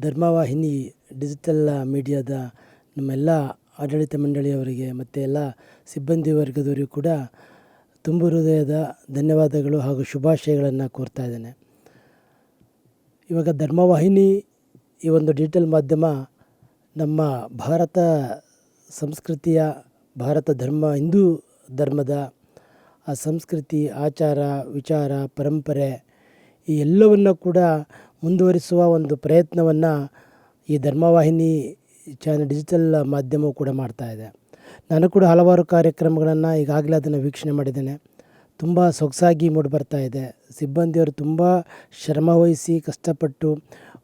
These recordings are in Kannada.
ಧರ್ಮವಾಹಿನಿ ಡಿಜಿಟಲ್ ಮೀಡಿಯಾದ ನಮ್ಮೆಲ್ಲ ಆಡಳಿತ ಮಂಡಳಿಯವರಿಗೆ ಮತ್ತು ಎಲ್ಲ ಸಿಬ್ಬಂದಿ ವರ್ಗದವರಿಗೂ ಕೂಡ ತುಂಬು ಹೃದಯದ ಧನ್ಯವಾದಗಳು ಹಾಗೂ ಶುಭಾಶಯಗಳನ್ನು ಕೋರ್ತಾ ಇದ್ದೇನೆ. ಇವಾಗ ಧರ್ಮವಾಹಿನಿ ಈ ಒಂದು ಡಿಜಿಟಲ್ ಮಾಧ್ಯಮ ನಮ್ಮ ಭಾರತ ಸಂಸ್ಕೃತಿಯ, ಭಾರತ ಧರ್ಮ, ಹಿಂದೂ ಧರ್ಮದ ಆ ಸಂಸ್ಕೃತಿ, ಆಚಾರ, ವಿಚಾರ, ಪರಂಪರೆ ಈ ಎಲ್ಲವನ್ನು ಕೂಡ ಮುಂದುವರಿಸುವ ಒಂದು ಪ್ರಯತ್ನವನ್ನು ಈ ಧರ್ಮವಾಹಿನಿ ಚಾನಲ್ ಡಿಜಿಟಲ್ ಮಾಧ್ಯಮವು ಕೂಡ ಮಾಡ್ತಾ ಇದೆ. ನಾನು ಕೂಡ ಹಲವಾರು ಕಾರ್ಯಕ್ರಮಗಳನ್ನು ಈಗಾಗಲೇ ಅದನ್ನು ವೀಕ್ಷಣೆ ಮಾಡಿದ್ದೇನೆ. ತುಂಬ ಸೊಗಸಾಗಿ ಇದೆ. ಸಿಬ್ಬಂದಿಯವರು ತುಂಬ ಶ್ರಮವಹಿಸಿ ಕಷ್ಟಪಟ್ಟು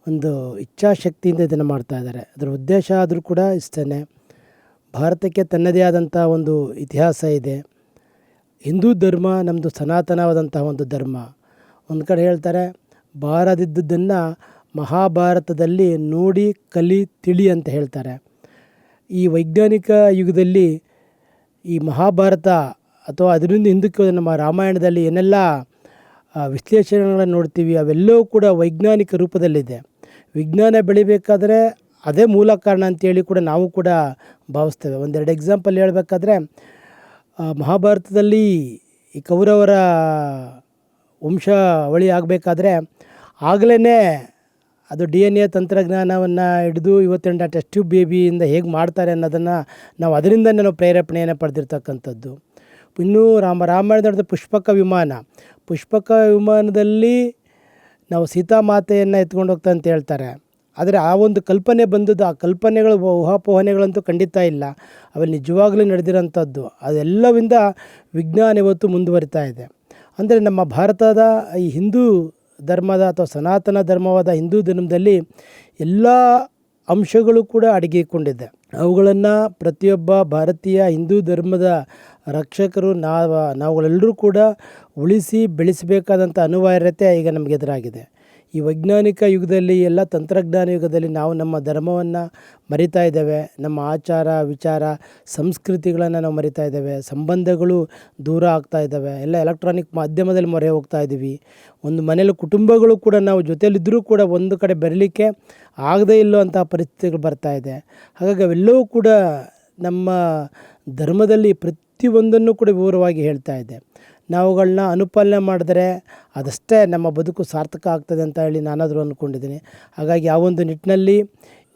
ಒಂದು ಇಚ್ಛಾಶಕ್ತಿಯಿಂದ ಇದನ್ನು ಮಾಡ್ತಾ ಇದ್ದಾರೆ. ಅದರ ಉದ್ದೇಶ ಆದರೂ ಕೂಡ ಇಷ್ಟೇ ಭಾರತಕ್ಕೆ ತನ್ನದೇ ಆದಂಥ ಒಂದು ಇತಿಹಾಸ ಇದೆ. ಹಿಂದೂ ಧರ್ಮ ನಮ್ಮದು ಸನಾತನವಾದಂತಹ ಒಂದು ಧರ್ಮ. ಒಂದು ಕಡೆ ಹೇಳ್ತಾರೆ ಬಾರದಿದ್ದುದನ್ನು ಮಹಾಭಾರತದಲ್ಲಿ ನೋಡಿ ಕಲಿ ತಿಳಿ ಅಂತ ಹೇಳ್ತಾರೆ. ಈ ವೈಜ್ಞಾನಿಕ ಯುಗದಲ್ಲಿ ಈ ಮಹಾಭಾರತ ಅಥವಾ ಅದರಿಂದ ಹಿಂದಕ್ಕೆ ನಮ್ಮ ರಾಮಾಯಣದಲ್ಲಿ ಏನೆಲ್ಲ ವಿಶ್ಲೇಷಣೆಗಳನ್ನು ನೋಡ್ತೀವಿ, ಅವೆಲ್ಲವೂ ಕೂಡ ವೈಜ್ಞಾನಿಕ ರೂಪದಲ್ಲಿದೆ. ವಿಜ್ಞಾನ ಬೆಳಿಬೇಕಾದ್ರೆ ಅದೇ ಮೂಲ ಕಾರಣ ಅಂತೇಳಿ ಕೂಡ ನಾವು ಕೂಡ ಭಾವಿಸ್ತೇವೆ. ಒಂದೆರಡು ಎಕ್ಸಾಂಪಲ್ ಹೇಳಬೇಕಾದ್ರೆ ಮಹಾಭಾರತದಲ್ಲಿ ಈ ಕೌರವರ ವಂಶಾವಳಿ ಆಗಬೇಕಾದ್ರೆ ಆಗಲೇ ಅದು ಡಿ ಎನ್ ಎ ತಂತ್ರಜ್ಞಾನವನ್ನು ಹಿಡಿದು ಇವತ್ತಿನ ಟೆಸ್ಟ್ ಟ್ಯೂಬ್ ಬೇಬಿಯಿಂದ ಹೇಗೆ ಮಾಡ್ತಾರೆ ಅನ್ನೋದನ್ನು ನಾವು ಅದರಿಂದನೇ ನಾವು ಪ್ರೇರೇಪಣೆಯನ್ನು ಪಡೆದಿರ್ತಕ್ಕಂಥದ್ದು. ಇನ್ನೂ ರಾಮ ರಾಮಾಯಣದ ಪುಷ್ಪಕ ವಿಮಾನ. ಪುಷ್ಪಕ ವಿಮಾನದಲ್ಲಿ ನಾವು ಸೀತಾಮಾತೆಯನ್ನು ಎತ್ಕೊಂಡು ಹೋಗ್ತಾ ಅಂತ ಹೇಳ್ತಾರೆ. ಆದರೆ ಆ ಒಂದು ಕಲ್ಪನೆ ಬಂದದ್ದು, ಆ ಕಲ್ಪನೆಗಳು ಊಹಾಪೋಹನೆಗಳಂತೂ ಖಂಡಿತ ಇಲ್ಲ. ಅವೆಲ್ಲ ನಿಜವಾಗಲೂ ನಡೆದಿರೋಂಥದ್ದು. ಅದೆಲ್ಲವಿಂದ ವಿಜ್ಞಾನ ಇವತ್ತು ಮುಂದುವರಿತಾ ಇದೆ. ಅಂದರೆ ನಮ್ಮ ಭಾರತದ ಈ ಹಿಂದೂ ಧರ್ಮದ ಅಥವಾ ಸನಾತನ ಧರ್ಮವಾದ ಹಿಂದೂ ಧರ್ಮದಲ್ಲಿ ಎಲ್ಲ ಅಂಶಗಳು ಕೂಡ ಅಡಗಿಕೊಂಡಿದೆ. ಅವುಗಳನ್ನು ಪ್ರತಿಯೊಬ್ಬ ಭಾರತೀಯ ಹಿಂದೂ ಧರ್ಮದ ರಕ್ಷಕರು ನಾವು ನಾವುಗಳೆಲ್ಲರೂ ಕೂಡ ಉಳಿಸಿ ಬೆಳೆಸಬೇಕಾದಂಥ ಅನಿವಾರ್ಯತೆ ಈಗ ನಮಗೆ ಎದುರಾಗಿದೆ. ಈ ವೈಜ್ಞಾನಿಕ ಯುಗದಲ್ಲಿ, ಎಲ್ಲ ತಂತ್ರಜ್ಞಾನ ಯುಗದಲ್ಲಿ ನಾವು ನಮ್ಮ ಧರ್ಮವನ್ನು ಮರಿತಾ ಇದ್ದೇವೆ. ನಮ್ಮ ಆಚಾರ, ವಿಚಾರ, ಸಂಸ್ಕೃತಿಗಳನ್ನು ನಾವು ಮರಿತಾ ಇದ್ದೇವೆ. ಸಂಬಂಧಗಳು ದೂರ ಆಗ್ತಾ ಇದ್ದಾವೆ. ಎಲ್ಲ ಎಲೆಕ್ಟ್ರಾನಿಕ್ ಮಾಧ್ಯಮದಲ್ಲಿ ಮೊರೆ ಹೋಗ್ತಾ ಇದ್ದೀವಿ. ಒಂದು ಮನೇಲಿ ಕುಟುಂಬಗಳು ಕೂಡ ನಾವು ಜೊತೆಯಲ್ಲಿದ್ದರೂ ಕೂಡ ಒಂದು ಕಡೆ ಬರಲಿಕ್ಕೆ ಆಗದೇ ಇಲ್ಲುವಂಥ ಪರಿಸ್ಥಿತಿಗಳು ಬರ್ತಾ ಇದೆ. ಹಾಗಾಗಿ ಅವೆಲ್ಲವೂ ಕೂಡ ನಮ್ಮ ಧರ್ಮದಲ್ಲಿ ಪ್ರತಿಯೊಂದನ್ನು ಕೂಡ ವಿವರವಾಗಿ ಹೇಳ್ತಾ ಇದೆ. ನಾವುಗಳನ್ನ ಅನುಪಾಲನೆ ಮಾಡಿದ್ರೆ ಅದಷ್ಟೇ ನಮ್ಮ ಬದುಕು ಸಾರ್ಥಕ ಆಗ್ತದೆ ಅಂತ ಹೇಳಿ ನಾನಾದರೂ ಅಂದ್ಕೊಂಡಿದ್ದೀನಿ ಹಾಗಾಗಿ ಆ ಒಂದು ನಿಟ್ಟಿನಲ್ಲಿ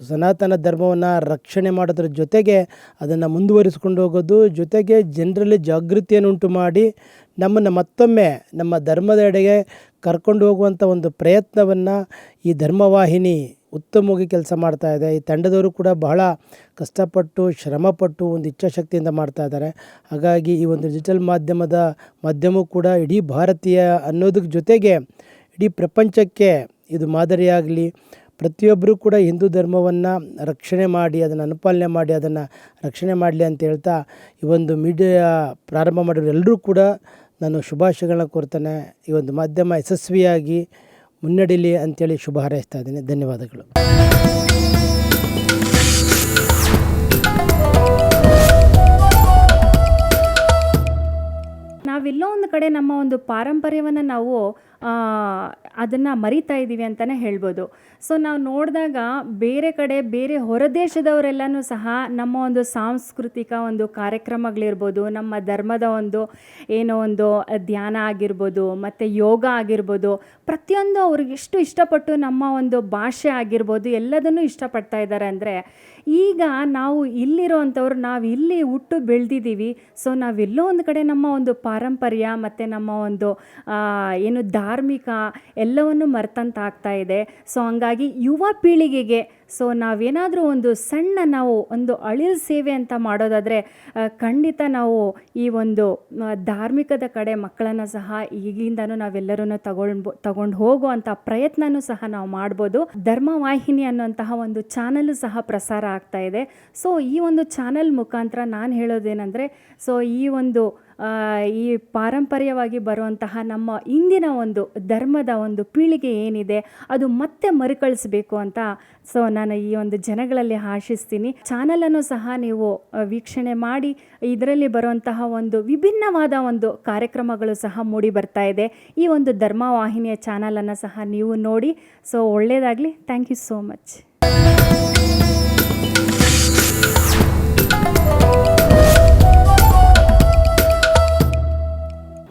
ಸನಾತನ ಧರ್ಮವನ್ನು ರಕ್ಷಣೆ ಮಾಡೋದ್ರ ಜೊತೆಗೆ ಅದನ್ನು ಮುಂದುವರಿಸ್ಕೊಂಡು ಹೋಗೋದು, ಜೊತೆಗೆ ಜನರಲ್ಲಿ ಜಾಗೃತಿಯನ್ನು ಉಂಟು ಮಾಡಿ ನಮ್ಮನ್ನು ಮತ್ತೊಮ್ಮೆ ನಮ್ಮ ಧರ್ಮದೆಡೆಗೆ ಕರ್ಕೊಂಡು ಹೋಗುವಂಥ ಒಂದು ಪ್ರಯತ್ನವನ್ನು ಈ ಧರ್ಮವಾಹಿನಿ ಉತ್ತಮವಾಗಿ ಕೆಲಸ ಮಾಡ್ತಾ ಇದೆ. ಈ ತಂಡದವರು ಕೂಡ ಬಹಳ ಕಷ್ಟಪಟ್ಟು, ಶ್ರಮಪಟ್ಟು ಒಂದು ಇಚ್ಛಾಶಕ್ತಿಯಿಂದ ಮಾಡ್ತಾ ಇದ್ದಾರೆ. ಹಾಗಾಗಿ ಈ ಒಂದು ಡಿಜಿಟಲ್ ಮಾಧ್ಯಮದ ಮಾಧ್ಯಮ ಕೂಡ ಇಡೀ ಭಾರತೀಯ ಅನ್ನೋದಕ್ಕೆ ಜೊತೆಗೆ ಇಡೀ ಪ್ರಪಂಚಕ್ಕೆ ಇದು ಮಾದರಿಯಾಗಲಿ. ಪ್ರತಿಯೊಬ್ಬರೂ ಕೂಡ ಹಿಂದೂ ಧರ್ಮವನ್ನು ರಕ್ಷಣೆ ಮಾಡಿ, ಅದನ್ನು ಅನುಪಾಲನೆ ಮಾಡಿ, ಅದನ್ನು ರಕ್ಷಣೆ ಮಾಡಲಿ ಅಂತ ಹೇಳ್ತಾ ಈ ಒಂದು ಮೀಡಿಯಾ ಪ್ರಾರಂಭ ಮಾಡಿರೋ ಎಲ್ಲರೂ ಕೂಡ ನಾನು ಶುಭಾಶಯಗಳನ್ನ ಕೋರ್ತೇನೆ. ಈ ಒಂದು ಮಾಧ್ಯಮ ಯಶಸ್ವಿಯಾಗಿ ಮುನ್ನಡೀಲಿ ಅಂತೇಳಿ ಶುಭ ಹಾರೈಸ್ತಾ ಇದ್ದೀನಿ. ಧನ್ಯವಾದಗಳು. ನಾವೆಲ್ಲೋ ಒಂದು ಕಡೆ ನಮ್ಮ ಒಂದು ಪಾರಂಪರ್ಯವನ್ನು ನಾವು ಅದನ್ನು ಮರಿತಾ ಇದ್ದೀವಿ ಅಂತಲೇ ಹೇಳ್ಬೋದು. ಸೊ ನಾವು ನೋಡಿದಾಗ ಬೇರೆ ಕಡೆ, ಬೇರೆ ಹೊರದೇಶದವರೆಲ್ಲನೂ ಸಹ ನಮ್ಮ ಒಂದು ಸಾಂಸ್ಕೃತಿಕ ಒಂದು ಕಾರ್ಯಕ್ರಮಗಳಿರ್ಬೋದು, ನಮ್ಮ ಧರ್ಮದ ಒಂದು ಏನೋ ಒಂದು ಧ್ಯಾನ ಆಗಿರ್ಬೋದು, ಮತ್ತು ಯೋಗ ಆಗಿರ್ಬೋದು, ಪ್ರತಿಯೊಂದು ಅವ್ರಿಗೆ ಎಷ್ಟು ಇಷ್ಟಪಟ್ಟು ನಮ್ಮ ಒಂದು ಭಾಷೆ ಆಗಿರ್ಬೋದು, ಎಲ್ಲದನ್ನೂ ಇಷ್ಟಪಡ್ತಾ ಇದ್ದಾರೆ ಅಂದರೆ, ಈಗ ನಾವು ಇಲ್ಲಿರೋವಂಥವ್ರು, ನಾವು ಇಲ್ಲಿ ಹುಟ್ಟು ಬೆಳೆದಿದ್ದೀವಿ. ಸೊ ನಾವೆಲ್ಲೋ ಒಂದು ಕಡೆ ನಮ್ಮ ಒಂದು ಪಾರಂಪರ್ಯ, ಮತ್ತು ನಮ್ಮ ಒಂದು ಏನು ಏನು ಧಾರ್ಮಿಕ ಎಲ್ಲವನ್ನು ಮರೆತಂತಾಗ್ತಾ ಇದೆ. ಸೊ ಹಂಗಾಗಿ ಯುವ ಪೀಳಿಗೆಗೆ ಸೊ ನಾವೇನಾದರೂ ಒಂದು ಸಣ್ಣ ನಾವು ಒಂದು ಅಳಿಲ್ ಸೇವೆ ಅಂತ ಮಾಡೋದಾದರೆ ಖಂಡಿತ ನಾವು ಈ ಒಂದು ಧಾರ್ಮಿಕದ ಕಡೆ ಮಕ್ಕಳನ್ನು ಸಹ ಈಗಿಂದನೂ ನಾವೆಲ್ಲರೂ ತಗೊಂಡು ತಗೊಂಡು ಹೋಗುವಂಥ ಪ್ರಯತ್ನನೂ ಸಹ ನಾವು ಮಾಡ್ಬೋದು. ಧರ್ಮವಾಹಿನಿ ಅನ್ನುವಂತಹ ಒಂದು ಚಾನಲು ಸಹ ಪ್ರಸಾರ ಆಗ್ತಾ ಇದೆ. ಸೊ ಈ ಒಂದು ಚಾನಲ್ ಮುಖಾಂತರ ನಾನು ಹೇಳೋದೇನೆಂದರೆ, ಸೊ ಈ ಒಂದು ಈ ಪಾರಂಪರ್ಯವಾಗಿ ಬರುವಂತಹ ನಮ್ಮ ಇಂದಿನ ಒಂದು ಧರ್ಮದ ಒಂದು ಪೀಳಿಗೆ ಏನಿದೆ, ಅದು ಮತ್ತೆ ಮರುಕಳಿಸ್ಬೇಕು ಅಂತ ಸೊ ನಾನು ನಾನು ಈ ಒಂದು ಜನಗಳಲ್ಲಿ ಆಶಿಸ್ತೀನಿ. ಚಾನಲನ್ನು ಸಹ ನೀವು ವೀಕ್ಷಣೆ ಮಾಡಿ, ಇದರಲ್ಲಿ ಬರುವಂತಹ ಒಂದು ವಿಭಿನ್ನವಾದ ಒಂದು ಕಾರ್ಯಕ್ರಮಗಳು ಸಹ ಮೂಡಿ ಬರ್ತಾ ಇದೆ. ಈ ಒಂದು ಧರ್ಮವಾಹಿನಿಯ ಚಾನಲನ್ನು ಸಹ ನೀವು ನೋಡಿ. ಸೊ ಒಳ್ಳೆಯದಾಗಲಿ ಥ್ಯಾಂಕ್ ಯು ಸೋ ಮಚ್